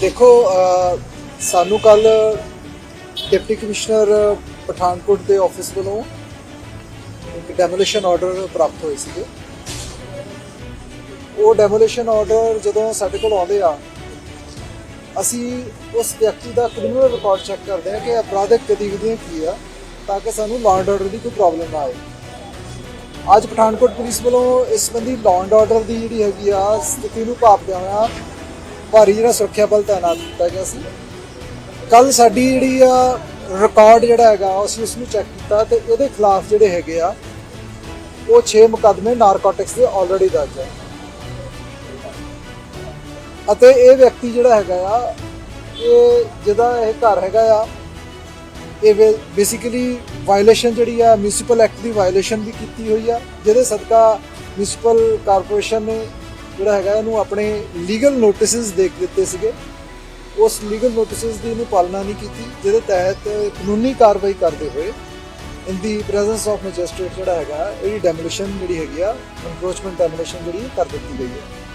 ਦੇਖੋ ਸਾਨੂੰ ਕੱਲ ਡਿਪਟੀ ਕਮਿਸ਼ਨਰ ਪਠਾਨਕੋਟ ਦੇ ਆਫਿਸ ਵੱਲੋਂ ਇੱਕ ਡੈਮੋਲੀਸ਼ਨ ਆਰਡਰ ਪ੍ਰਾਪਤ ਹੋਏ ਸੀਗੇ। ਉਹ ਡੈਮੋਲੀਸ਼ਨ ਆਰਡਰ ਜਦੋਂ ਸਾਡੇ ਕੋਲ ਆਉਂਦੇ ਆ, ਅਸੀਂ ਉਸ ਵਿਅਕਤੀ ਦਾ ਕ੍ਰਿਮੀਨਲ ਰਿਕਾਰਡ ਚੈੱਕ ਕਰਦੇ ਹਾਂ ਕਿ ਅਪਰਾਧਿਕ ਗਤੀਵਿਧੀਆਂ ਕੀ ਆ, ਤਾਂ ਕਿ ਸਾਨੂੰ ਲਾਅ ਐਂਡ ਆਰਡਰ ਦੀ ਕੋਈ ਪ੍ਰੋਬਲਮ ਨਾ ਆਏ। ਅੱਜ ਪਠਾਨਕੋਟ ਪੁਲਿਸ ਵੱਲੋਂ ਇਸ ਸੰਬੰਧੀ ਲਾਅ ਐਂਡ ਆਰਡਰ ਦੀ ਜਿਹੜੀ ਹੈਗੀ ਆ, ਸਥਿਤੀ ਨੂੰ ਭਾਪਦਿਆਂ ਹੋਇਆ ਭਾਰੀ ਜਿਹੜਾ ਸੁਰੱਖਿਆ ਬਲ ਤਾਇਨਾਤ ਕੀਤਾ ਗਿਆ ਸੀ। ਕੱਲ ਸਾਡੀ ਜਿਹੜੀ ਆ ਰਿਕਾਰਡ ਜਿਹੜਾ ਹੈਗਾ, ਅਸੀਂ ਉਸ ਨੂੰ ਚੈੱਕ ਕੀਤਾ ਤੇ ਇਹਦੇ ਖਿਲਾਫ ਜਿਹੜੇ ਹੈਗੇ ਆ, ਉਹ 6 ਮੁਕੱਦਮੇ ਨਾਰਕੋਟਿਕਸ ਦੇ ਆਲਰੇਡੀ ਦਰਜ ਹੈ ਅਤੇ ਇਹ ਵਿਅਕਤੀ ਜਿਹੜਾ ਹੈਗਾ ਆ, ਇਹ ਜਿਹਦਾ ਇਹ ਘਰ ਹੈਗਾ ਆ, ਇਹ ਬੇਸਿਕਲੀ ਵਾਇਲੇਸ਼ਨ ਜਿਹੜੀ ਆ ਮਿਊਨਿਸਪਲ ਐਕਟ ਦੀ ਵਾਇਲੇਸ਼ਨ ਵੀ ਕੀਤੀ ਹੋਈ ਆ, ਜਿਹਦੇ ਸਦਕਾ ਮਿਊਨਿਸਪਲ ਕਾਰਪੋਰੇਸ਼ਨ ਨੇ ਜਿਹੜਾ ਹੈਗਾ ਇਹਨੂੰ ਆਪਣੇ ਲੀਗਲ ਨੋਟਿਸਸ ਦੇਖ ਦਿੱਤੇ ਸੀਗੇ। ਉਸ ਲੀਗਲ ਨੋਟਿਸਸ ਦੀ ਇਹਨੂੰ ਪਾਲਣਾ ਨਹੀਂ ਕੀਤੀ, ਜਿਹਦੇ ਤਹਿਤ ਕਾਨੂੰਨੀ ਕਾਰਵਾਈ ਕਰਦੇ ਹੋਏ in the presence of magistrate ਜਿਹੜਾ ਹੈਗਾ, ਇਹਦੀ ਡੈਮੋਲੀਸ਼ਨ ਜਿਹੜੀ ਹੈਗੀ ਆ ਐਨਕਰੋਚਮੈਂਟ ਡੈਮੋਲੀਸ਼ਨ ਜਿਹੜੀ ਕਰ ਦਿੱਤੀ ਗਈ ਹੈ।